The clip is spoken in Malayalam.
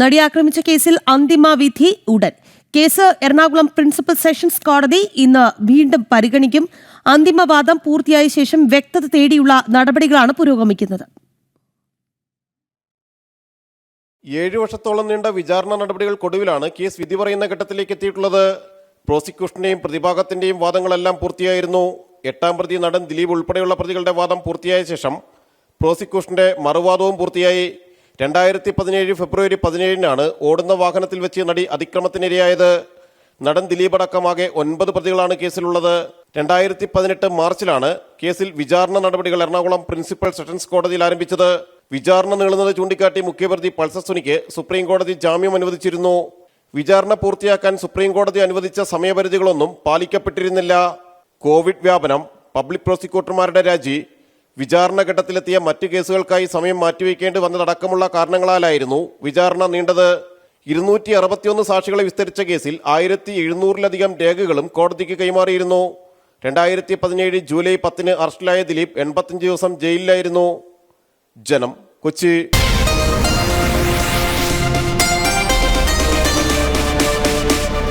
നടി ആക്രമിച്ച കേസിൽ അന്തിമ വിധി ഉടൻ. കേസ് എറണാകുളം പ്രിൻസിപ്പൽ സെഷൻസ് കോടതി ഇന്ന് വീണ്ടും പരിഗണിക്കും. അന്തിമവാദം പൂർത്തിയായ ശേഷം വ്യക്തത തേടിയുള്ള നടപടികളാണ് പുരോഗമിക്കുന്നത്. ഏഴു വർഷത്തോളം നീണ്ട വിചാരണ നടപടികൾക്കൊടുവിലാണ് കേസ് വിധി പറയുന്ന ഘട്ടത്തിലേക്ക് എത്തിയിട്ടുള്ളത്. പ്രോസിക്യൂഷന്റെയും പ്രതിഭാഗത്തിന്റെയും വാദങ്ങളെല്ലാം പൂർത്തിയായിരുന്നു. എട്ടാം പ്രതി നടൻ ദിലീപ് ഉൾപ്പെടെയുള്ള പ്രതികളുടെ വാദം പൂർത്തിയായ ശേഷം പ്രോസിക്യൂഷന്റെ മറുവാദവും പൂർത്തിയായി. രണ്ടായിരത്തി പതിനേഴ് ഫെബ്രുവരി പതിനേഴിനാണ് ഓടുന്ന വാഹനത്തിൽ വെച്ച് നടി അതിക്രമത്തിനിരയായത്. നടൻ ദിലീപ് അടക്കമാകെ ഒൻപത് പ്രതികളാണ് കേസിലുള്ളത്. രണ്ടായിരത്തി പതിനെട്ട് മാർച്ചിലാണ് കേസിൽ വിചാരണ നടപടികൾ എറണാകുളം പ്രിൻസിപ്പൽ സെഷൻസ് കോടതിയിൽ ആരംഭിച്ചത്. വിചാരണ നീളുന്നത് ചൂണ്ടിക്കാട്ടി മുഖ്യപ്രതി പൾസർ സുനിക്ക് സുപ്രീം കോടതി ജാമ്യം അനുവദിച്ചിരുന്നു. വിചാരണ പൂർത്തിയാക്കാൻ സുപ്രീം കോടതി അനുവദിച്ച സമയപരിധികളൊന്നും പാലിക്കപ്പെട്ടിരുന്നില്ല. കോവിഡ് വ്യാപനം പബ്ലിക് പ്രോസിക്യൂട്ടർമാരുടെ രാജി വിചാരണ ഘട്ടത്തിലെത്തിയ മറ്റു കേസുകൾക്കായി സമയം മാറ്റിവെക്കേണ്ടി വന്നതടക്കമുള്ള കാരണങ്ങളാലായിരുന്നു വിചാരണ നീണ്ടത്. ഇരുന്നൂറ്റി അറുപത്തിയൊന്ന് സാക്ഷികളെ വിസ്തരിച്ച കേസിൽ ആയിരത്തി എഴുന്നൂറിലധികം രേഖകളും കോടതിക്ക് കൈമാറിയിരുന്നു. രണ്ടായിരത്തി പതിനേഴ് ജൂലൈ പത്തിന് അറസ്റ്റിലായ ദിലീപ് എൺപത്തിയഞ്ച് ദിവസം ജയിലിലായിരുന്നു. ജനം കൊച്ചി.